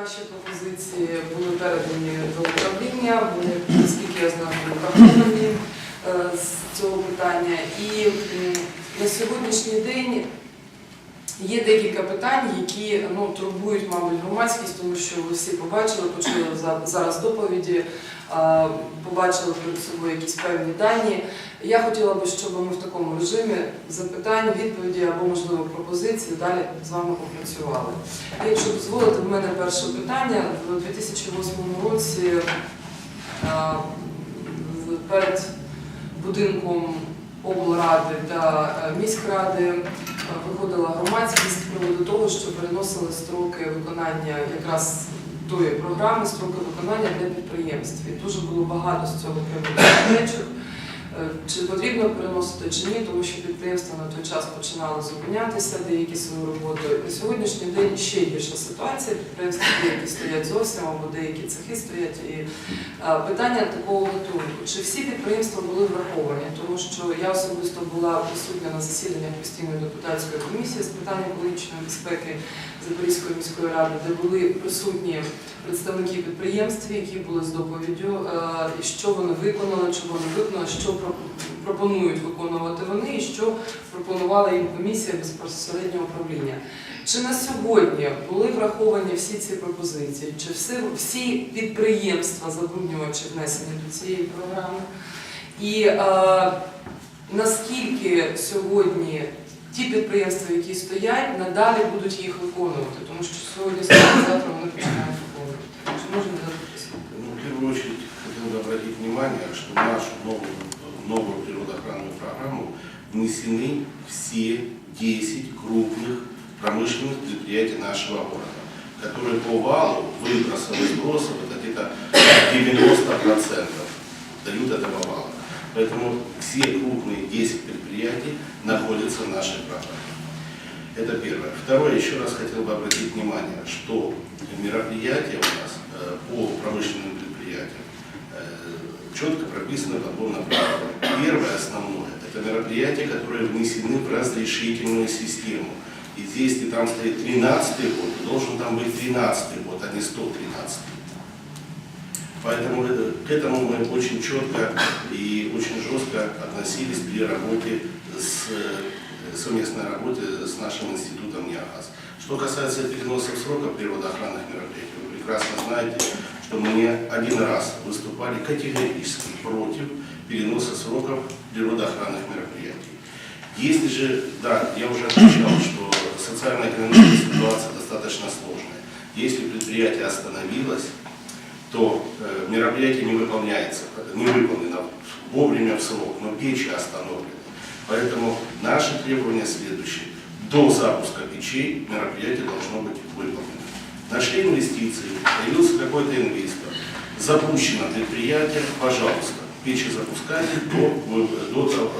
Наші пропозиції були передані до управління, вони, наскільки я знаю, враховані е, з цього питання. І на сьогоднішній день є декілька питань, які ну, турбують, мабуть, громадськість, тому що ви всі побачили, почули за- зараз доповіді, побачили перед собою якісь певні дані. Я хотіла би, щоб ми в такому режимі запитань, відповіді або, можливо, пропозиції далі з вами попрацювали. Якщо дозволите, в мене перше питання. У 2008 році перед будинком облради та е, міськради е, виходила громадськість з приводу того, що переносили строки виконання якраз тої програми, строки виконання для підприємств. І дуже було багато з цього приводу. Чи потрібно переносити чи ні, тому що підприємства на той час починали зупинятися, деякі свою роботу. На сьогоднішній день ще гірша ситуація. Підприємства деякі стоять зовсім або деякі цехи стоять. І питання такого гатунку. Чи всі підприємства були враховані? Тому що я особисто була присутня на засіданнях постійної депутатської комісії з питань екологічної безпеки Запорізької міської ради, де були присутні представники підприємств, які були з доповіддю, е, що вони виконали, чого не виконали, що про- пропонують виконувати вони, і що пропонувала їм комісія безпосереднього управління. Чи на сьогодні були враховані всі ці пропозиції? Чи всі, всі підприємства забруднювачі внесені до цієї програми? І е, наскільки сьогодні ті підприємства, які стоять, надалі будуть їх виконувати? Тому що сьогодні завтра вони починають виконувати. Чи можна дати? Ну, в первую очередь хотел бы обратить внимание, что нашу новую, новую природоохранную программу внесены все 10 крупных промышленных предприятий нашего города, которые по валу выбросов и сбросов это где-то 90% дают этого вала. Поэтому все крупные 10 предприятий находятся в нашей программе. Это первое. Второе, еще раз хотел бы обратить внимание, что мероприятия у нас э, по промышленным предприятиям четко прописаны подбор на программу. Первое основное – это мероприятия, которые внесены в разрешительную систему. И здесь, если там стоит 13 год, должен там быть 13 год, а не 113 Поэтому это- к этому мы очень четко и очень жестко относились при работе с э, совместной работе с нашим институтом НИАГАЗ. Что касается переносов сроков природоохранных мероприятий, вы прекрасно знаете, что мы не один раз выступали категорически против переноса сроков природоохранных мероприятий. Если же, да, я уже отмечал, что социально-экономическая ситуация достаточно сложная. Если предприятие остановилось, то э, мероприятие не выполняется, не выполнено вовремя в срок, но печи остановлены. Поэтому наши требования следующие. До запуска печей мероприятие должно быть выполнено. Нашли инвестиции, появился какой-то инвестор, запущено предприятие, пожалуйста, печи запускайте до, вы- до того,